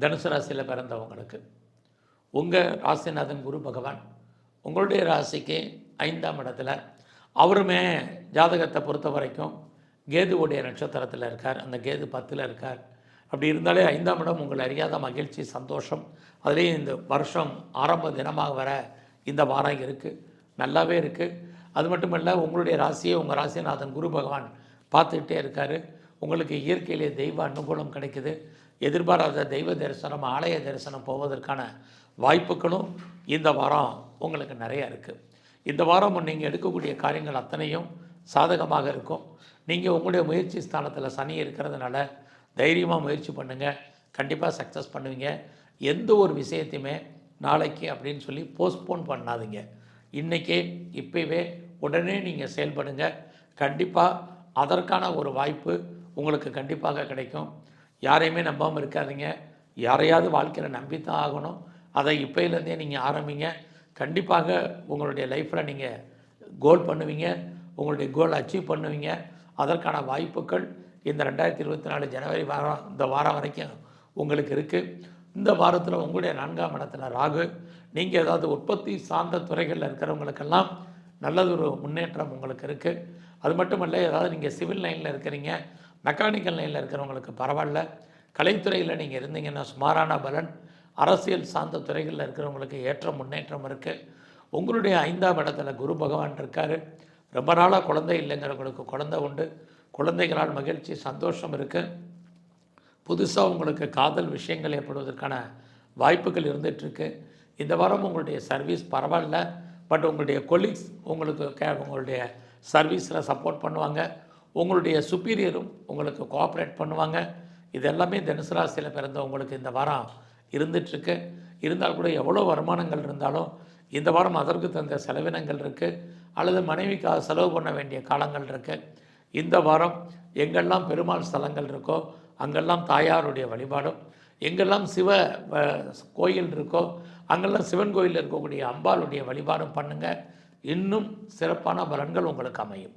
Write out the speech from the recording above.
தனுசு ராசியில் பிறந்தவங்களுக்கு உங்கள் ராசிநாதன் குரு பகவான் உங்களுடைய ராசிக்கு ஐந்தாம் இடத்துல அவருமே ஜாதகத்தை பொறுத்த வரைக்கும் கேதுவுடைய நட்சத்திரத்தில் இருக்கார். அந்த கேது பத்தில் இருக்கார். அப்படி இருந்தாலே ஐந்தாம் இடம் உங்களை அறியாத மகிழ்ச்சி சந்தோஷம். அதுலேயும் இந்த வருஷம் ஆரம்ப தினமாக வர இந்த வாரம் இருக்குது நல்லாவே இருக்குது அது மட்டும் இல்லை உங்களுடைய ராசியை உங்கள் ராசிநாதன் குரு பகவான் பார்த்துக்கிட்டே இருக்கார். உங்களுக்கு இயற்கையிலே தெய்வ அனுகூலம் கிடைக்குது. எதிர்பாராத தெய்வ தரிசனம் ஆலய தரிசனம் போவதற்கான வாய்ப்புகளும் இந்த வாரம் உங்களுக்கு நிறையா இருக்குது இந்த வாரம் நீங்கள் எடுக்கக்கூடிய காரியங்கள் அத்தனையும் சாதகமாக இருக்கும். நீங்கள் உங்களுடைய முயற்சி ஸ்தானத்தில் சனி இருக்கிறதுனால தைரியமாக முயற்சி பண்ணுங்கள் கண்டிப்பாக சக்ஸஸ் பண்ணுவீங்க. எந்த ஒரு விஷயத்தையுமே நாளைக்கு அப்படின்னு சொல்லி போஸ்ட்போன் பண்ணாதீங்க. இன்றைக்கே இப்போவே உடனே நீங்கள் செயல்படுங்க. கண்டிப்பாக அதற்கான ஒரு வாய்ப்பு உங்களுக்கு கண்டிப்பாக கிடைக்கும். யாரையுமே நம்பாமல் இருக்காதீங்க. யாரையாவது வாழ்க்கையில் தான் ஆகணும். அதை இப்போயிலேருந்தே நீங்கள் ஆரம்பிங்க. கண்டிப்பாக உங்களுடைய லைஃப்பில் நீங்கள் கோல் பண்ணுவீங்க. உங்களுடைய கோல் அச்சீவ் பண்ணுவீங்க. அதற்கான வாய்ப்புகள் இந்த ரெண்டாயிரத்தி இருபத்தி நாலு ஜனவரி வாரம் இந்த வாரம் வரைக்கும் உங்களுக்கு இருக்குது இந்த வாரத்தில் உங்களுடைய நான்காம் இடத்துல ராகு. நீங்கள் ஏதாவது உற்பத்தி சார்ந்த துறைகளில் இருக்கிறவங்களுக்கெல்லாம் நல்லதொரு முன்னேற்றம் உங்களுக்கு இருக்குது அது மட்டும் இல்லை ஏதாவது நீங்கள் சிவில் லைனில் இருக்கிறீங்க. மெக்கானிக்கல் லைனில் இருக்கிறவங்களுக்கு பரவாயில்ல. கலைத்துறையில் நீங்கள் இருந்தீங்கன்னா சுமாரான பலன். அரசியல் சார்ந்த துறைகளில் இருக்கிறவங்களுக்கு ஏற்ற முன்னேற்றம் இருக்குது உங்களுடைய ஐந்தாம் இடத்துல குரு பகவான் இருக்கார். ரொம்ப நாளாக குழந்தை இல்லைங்கிறவங்களுக்கு குழந்தை உண்டு. குழந்தைகளால் மகிழ்ச்சி சந்தோஷம் இருக்குது புதுசாக உங்களுக்கு காதல் விஷயங்கள் ஏற்படுவதற்கான வாய்ப்புகள் இருந்துகிட்ருக்கு இந்த வாரம் உங்களுடைய சர்வீஸ் பரவாயில்ல. பட் உங்களுடைய கொலீக்ஸ் உங்களுக்கு கே உங்களுடைய சர்வீஸில் சப்போர்ட் பண்ணுவாங்க. உங்களுடைய சுப்பீரியரும் உங்களுக்கு கோஆப்ரேட் பண்ணுவாங்க. இது எல்லாமே தனுசு ராசியில் பிறந்தவங்களுக்கு இந்த வாரம் இருந்துகிட்ருக்கு இருந்தால் கூட எவ்வளோ வருமானங்கள் இருந்தாலும் இந்த வாரம் அதற்கு தகுந்த செலவினங்கள் இருக்குது அல்லது மனைவிக்காக செலவு பண்ண வேண்டிய காலங்கள் இருக்குது இந்த வாரம் எங்கெல்லாம் பெருமாள் ஸ்தலங்கள் இருக்கோ அங்கெல்லாம் தாயாருடைய வழிபாடும். எங்கெல்லாம் சிவ வ- கோயில் இருக்கோ அங்கெல்லாம் சிவன் கோயிலில் இருக்கக்கூடிய அம்பாளுடைய வழிபாடும் பண்ணுங்கள் இன்னும் சிறப்பான பலன்கள் உங்களுக்கு அமையும்.